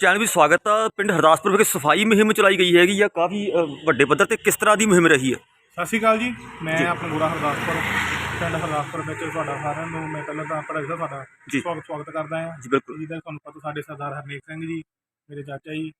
Channel ਵਿੱਚ ਸਵਾਗਤ ਆ। ਪਿੰਡ ਹਰਦਾਸਪੁਰ ਵਿਖੇ ਸਫ਼ਾਈ ਮੁਹਿੰਮ ਚਲਾਈ ਗਈ ਹੈਗੀ ਆ। ਕਾਫੀ ਵੱਡੇ ਪੱਧਰ ਤੇ ਕਿਸ ਤਰ੍ਹਾਂ ਦੀ ਮੁਹਿੰਮ ਰਹੀ ਹੈ ਸਤਿ ਸ਼੍ਰੀ ਅਕਾਲ ਜੀ। ਮੈਂ ਆਪਣਾ ਗੋਰਾ ਹਰਦਾਸਪੁਰ ਪਿੰਡ ਹਰਦਾਸਪੁਰ ਵਿੱਚ ਤੁਹਾਡਾ ਸਾਰਿਆਂ ਨੂੰ ਮੈਂ ਪਹਿਲਾਂ ਤਾਂ ਆਪਣਾ ਜਿਹੜਾ ਤੁਹਾਡਾ ਜੀ। ਸਵਾਗਤ ਸਵਾਗਤ ਕਰਦਾ ਹਾਂ। ਜੀ ਬਿਲਕੁਲ। ਜਿਹਦਾ ਤੁਹਾਨੂੰ ਪਤਾ ਸਾਡੇ ਸਰਦਾਰ ਹਰਨੇਕ ਸਿੰਘ ਜੀ ਮੇਰੇ ਚਾਚਾ ਜੀ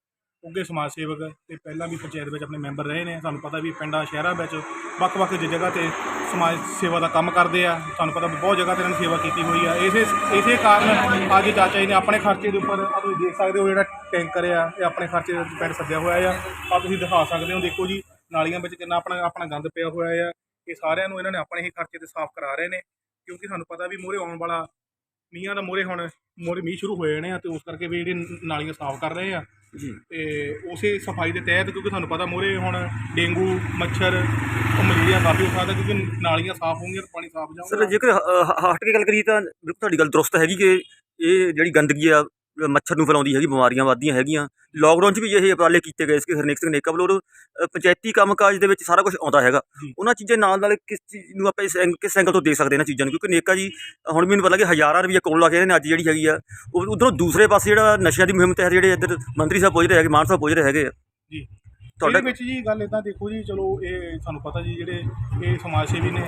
ਉੱਘੇ ਸਮਾਜ ਸੇਵਕ ਅਤੇ ਪਹਿਲਾਂ ਵੀ ਪੰਚਾਇਤ ਵਿੱਚ ਆਪਣੇ ਮੈਂਬਰ ਰਹੇ ਨੇ। ਸਾਨੂੰ ਪਤਾ ਵੀ ਪਿੰਡਾਂ, ਸ਼ਹਿਰਾਂ ਵਿੱਚ ਵੱਖ-ਵੱਖ ਜਗ੍ਹਾ ਤੇ ਸਮਾਜ ਸੇਵਾ ਦਾ ਕੰਮ ਕਰਦੇ ਆ। ਸਾਨੂੰ ਪਤਾ ਬਹੁਤ ਜਗ੍ਹਾ ਤੇ ਇਹਨਾਂ ਨੇ ਸੇਵਾ ਕੀਤੀ ਹੋਈ ਆ। ਇਸੇ ਇਸੇ ਕਾਰਨ ਅੱਜ ਚਾਚਾ ਜੀ ਨੇ ਆਪਣੇ ਖਰਚੇ ਦੇ ਉੱਪਰ ਆ ਤੁਸੀਂ ਦੇਖ ਸਕਦੇ ਹੋ ਜਿਹੜਾ ਟੈਂਕਰ ਆ, ਇਹ ਆਪਣੇ ਖਰਚੇ ਦੇ ਪਿੰਡ ਸੱਦਿਆ ਹੋਇਆ ਆ। ਆ ਤੁਸੀਂ ਦਿਖਾ ਸਕਦੇ ਹੋ, ਦੇਖੋ ਜੀ, ਨਾਲੀਆਂ ਵਿੱਚ ਕਿੰਨਾ ਆਪਣਾ ਆਪਣਾ ਗੰਦ ਪਿਆ ਹੋਇਆ ਆ। ਇਹ ਸਾਰਿਆਂ ਨੂੰ ਇਹਨਾਂ ਨੇ ਆਪਣੇ ਹੀ ਖਰਚੇ ਤੇ ਸਾਫ਼ ਕਰਾ ਰਹੇ ਨੇ, ਕਿਉਂਕਿ ਸਾਨੂੰ ਪਤਾ ਵੀ ਮੂਹਰੇ ਆਉਣ ਵਾਲਾ ਮੀਂਹਾਂ ਦਾ ਮੂਹਰੇ ਹੁਣ ਮੂਹਰੇ ਮੀਂਹ ਸ਼ੁਰੂ ਹੋਏ ਨੇ ਆ ਤੇ ਉਸ ਕਰਕੇ ਵੀ ਜਿਹੜੀ ਨਾਲੀਆਂ ਸਾਫ਼ ਕਰ ਰਹੇ ਆ। ਤੇ ਉਸੇ ਸਫ਼ਾਈ ਦੇ ਤਹਿਤ, ਕਿਉਂਕਿ ਤੁਹਾਨੂੰ ਪਤਾ ਮੂਹਰੇ ਹੁਣ ਡੇਂਗੂ, ਮੱਛਰ ਮਲੇਰੀਆ ਕਾਫੀ ਹੋ ਸਕਦਾ, ਕਿਉਂਕਿ ਨਾਲੀਆਂ ਸਾਫ਼ ਹੋਣਗੀਆਂ ਤਾਂ ਪਾਣੀ ਸਾਫ਼ ਸਰ ਜਾਊਗਾ ਜੇਕਰ ਹ- ਹ- ਹਟ ਕੇ ਗੱਲ ਕਰੀਏ ਤਾਂ ਬਿਲਕੁਲ ਤੁਹਾਡੀ ਗੱਲ ਦਰੁਸਤ ਹੈਗੀ ਕਿ ਇਹ ਜਿਹੜੀ ਗੰਦਗੀ ਆ ਮੱਛਰ ਨੂੰ ਫੈਲਾਉਂਦੀ ਹੈਗੀ ਬਿਮਾਰੀਆਂ ਵੱਧਦੀਆਂ ਹੈਗੀਆਂ। ਲੋਕਡਾਊਨ 'ਚ ਵੀ ਇਹ ਉਪਰਾਲੇ ਕੀਤੇ ਗਏ ਸੀ ਹਰਨੇਕ ਸਿੰਘ ਨੇਕਾ ਵੱਲੋਂ ਪੰਚਾਇਤੀ ਕੰਮਕਾਜ ਦੇ ਵਿੱਚ ਸਾਰਾ ਕੁਝ ਆਉਂਦਾ ਹੈਗਾ। ਉਹਨਾਂ ਚੀਜ਼ਾਂ ਨਾਲ ਨਾਲ ਕਿਸ ਚੀਜ਼ ਨੂੰ ਆਪਾਂ ਇਸ ਕਿਸ ਐਂਗਲ ਤੋਂ ਦੇਖ ਸਕਦੇ ਇਹਨਾਂ ਚੀਜ਼ਾਂ ਨੂੰ? ਕਿਉਂਕਿ ਨੇਕਾ ਜੀ ਹੁਣ ਮੈਨੂੰ ਪਤਾ ਕਿ ਹਜ਼ਾਰਾਂ ਰੁਪਏ ਕੋਲ ਲਾ ਕੇ ਇਹਨਾਂ ਨੇ ਅੱਜ ਜਿਹੜੀ ਹੈਗੀ ਆ। ਉਹ ਉਧਰੋਂ ਦੂਸਰੇ ਪਾਸੇ ਜਿਹੜਾ ਨਸ਼ਿਆਂ ਦੀ ਮੁਹਿੰਮ ਤਹਿਤ ਜਿਹੜੇ ਇੱਧਰ ਮੰਤਰੀ ਸਾਹਿਬ ਪੁੱਜ ਰਹੇ ਹੈਗੇ ਮਾਨ ਸਾਹਿਬ ਪੁੱਜ ਰਹੇ ਹੈਗੇ ਜੀ। ਤੁਹਾਡਾ ਵਿੱਚ ਜੀ ਗੱਲ ਇਦਾਂ ਦੇਖੋ ਜੀ ਚਲੋ ਇਹ ਤੁਹਾਨੂੰ ਪਤਾ ਜੀ ਜਿਹੜੇ ਇਹ ਸਮਾਜ ਸੇਵੀ ਨੇ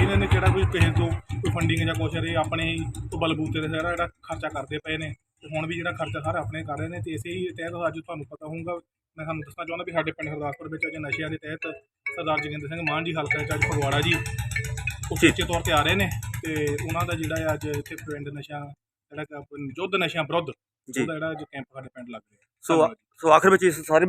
ਇਹਨਾਂ ਨੇ ਕਿਹੜਾ ਕੋਈ ਕਿਸੇ ਤੋਂ ਕੋਈ ਫੰਡਿੰਗ ਜਾਂ ਕੁਛ ਇਹ ਆਪਣੇ ਹੀ ਤੋਂ ਬਲਬੂਤੇ ਤੇ ਸਾਰਾ ਜਿਹੜਾ ਖਰਚਾ ਕਰਦੇ ਪਏ ਨੇ। ਤੇ ਹੁਣ ਵੀ ਜਿਹੜਾ ਖਰਚਾ ਸਾਰਾ ਆਪਣੇ ਕਰ ਰਹੇ ਨੇ ਤੇ ਇਸੇ ਹੀ ਤਹਿਤ ਅੱਜ ਤੁਹਾਨੂੰ ਪਤਾ ਹੋਊਗਾ ਮੈਂ ਤੁਹਾਨੂੰ ਦੱਸਣਾ ਚਾਹੁੰਦਾ ਵੀ ਸਾਡੇ ਪਿੰਡ ਹਰਦਾਸਪੁਰ ਵਿੱਚ ਅੱਜ ਨਸ਼ਿਆਂ ਦੇ ਤਹਿਤ ਸਰਦਾਰ ਜੋਗਿੰਦਰ ਸਿੰਘ ਮਾਨ ਜੀ ਹਲਕਾ ਵਿੱਚ ਅੱਜ ਫਗਵਾੜਾ ਜੀ ਉਹ। ਉੱਚੇ ਤੌਰ ਤੇ ਆ ਰਹੇ ਨੇ ਤੇ ਉਹਨਾਂ ਦਾ ਜਿਹੜਾ ਅੱਜ ਇੱਥੇ ਪਿੰਡ ਨਸ਼ਾ ਜਿਹੜਾ ਯੁੱਧ ਨਸ਼ਿਆਂ ਵਿਰੁੱਧ। ਉਹਦਾ ਜਿਹੜਾ ਅੱਜ ਕੈਂਪ ਸਾਡੇ ਪਿੰਡ ਲੱਗ ਰਿਹਾ ਸੋ। ਸੋ ਆਖਰ ਵਿੱਚ ਇਸ ਸਾਰੇ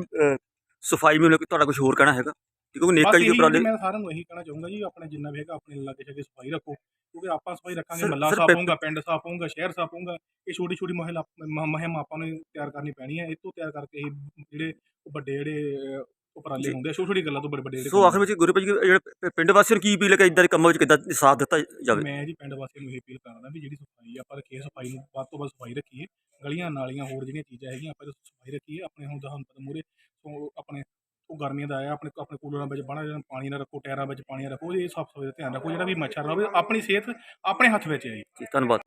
ਸਫ਼ਾਈ ਮੁਹਿੰਮ ਨੂੰ ਤੁਹਾਡਾ ਕੁਝ ਹੋਰ ਕਹਿਣਾ ਹੈਗਾ ਕਿਉਂਕਿ ਨੇਕਾ ਬਸ ਜੀ ਦੇ ਉਪਰਾਲੇ ਮੈਂ ਸਾਰਿਆਂ ਨੂੰ ਇਹੀ ਕਹਿਣਾ ਚਾਹੂੰਗਾ ਜੀ ਆਪਣੇ ਜਿੰਨਾ ਵੀ ਹੈਗਾ ਆਪਣੇ ਲਾਗੇ ਛਾਗੇ ਸਫ਼ਾਈ ਰੱਖੋ ਕਿਉਂਕਿ ਆਪਾਂ ਸਫ਼ਾਈ ਰੱਖਾਂਗੇ ਮੱਲਾ ਸਰ ਸਾਫ਼ ਪੈ- ਹੋਊਗਾ ਪਿੰਡ ਸਾਫ਼ ਹੋਊਗਾ ਸ਼ਹਿਰ ਸਾਫ਼ ਹੋਊਗਾ ਇਹ ਛੋਟੀ ਛੋਟੀ ਮਹਿਲਾ ਮ- ਮੁਹਿੰਮ ਆਪਾਂ ਨੂੰ ਤਿਆਰ ਕਰਨੀ ਪੈਣੀ ਹੈ ਇਹ ਤੋਂ ਤਿਆਰ ਕਰਕੇ ਹੀ ਜਿਹੜੇ ਵੱਡੇ ਜਿਹੜੇ ਅਹ, ਉਪਰਾਲੇ ਜੀ। ਹੁੰਦੇ ਆ ਛੋਟੀ ਛੋਟੀ ਗੱਲਾਂ ਤੋਂ ਬੜੇ ਵੱਡੇ ਜਿਹੜੇ ਸੋ ਆਖਰ ਵਿੱਚ ਗੁਰੂ ਭਾਜੀ ਜਿਹੜੇ ਪ- ਪਿੰਡ ਵਾਸੀਆਂ ਨੂੰ ਕੀ ਅਪੀਲ ਹੈ ਕਿ ਇਦਾਂ ਦੇ ਕੰਮਾਂ ਵਿੱਚ ਕਿੱਦਾਂ ਸਾਥ ਦਿੱਤਾ ਜਾਵੇ ਮੈਂ ਜੀ ਪਿੰਡ ਵਾਸੀਆਂ ਨੂੰ ਇਹ ਅਪੀਲ ਕਰਦਾ ਵੀ ਜਿਹੜੀ ਸਫ਼ਾਈ ਆ, ਆਪਾਂ ਰੱਖੀਏ ਸਫ਼ਾਈ ਨੂੰ ਵੱਧ ਤੋਂ ਵੱਧ ਸਫ਼ਾਈ ਰੱਖੀਏ ਗਲੀਆਂ ਨਾਲੀਆਂ ਹੋਰ ਜਿਹੜੀਆਂ ਚੀਜ਼ਾਂ ਹੈਗੀਆਂ ਆਪਾਂ ਇਹਦੀ ਸਫ਼ਾਈ ਰੱਖੀਏ ਆਪਣੇ ਹੁਣ ਤੁਹਾਨੂੰ ਪਤਾ ਮੂਰੇ ਆਪਣੇ ਉਹ ਗਰਮੀਆਂ ਦਾ ਆਇਆ ਆਪਣੇ ਆਪਣੇ ਕੂਲਰਾਂ ਵਿੱਚ ਬਣਾ ਜਿਹੜਾ ਪਾਣੀ ਨਾ ਰੱਖੋ ਟਾਇਰਾਂ ਵਿੱਚ ਪਾਣੀ ਨਾ ਰੱਖੋ ਇਹ ਸਾਫ਼ ਸਫ਼ਾਈ ਦਾ ਧਿਆਨ ਰੱਖੋ ਜਿਹੜਾ ਵੀ ਮੱਛਰ ਨਾ ਹੋਵੇ ਆਪਣੀ ਸਿਹਤ ਆਪਣੇ ਹੱਥ ਵਿੱਚ ਹੈ ਜੀ। ਜੀ, ਧੰਨਵਾਦ।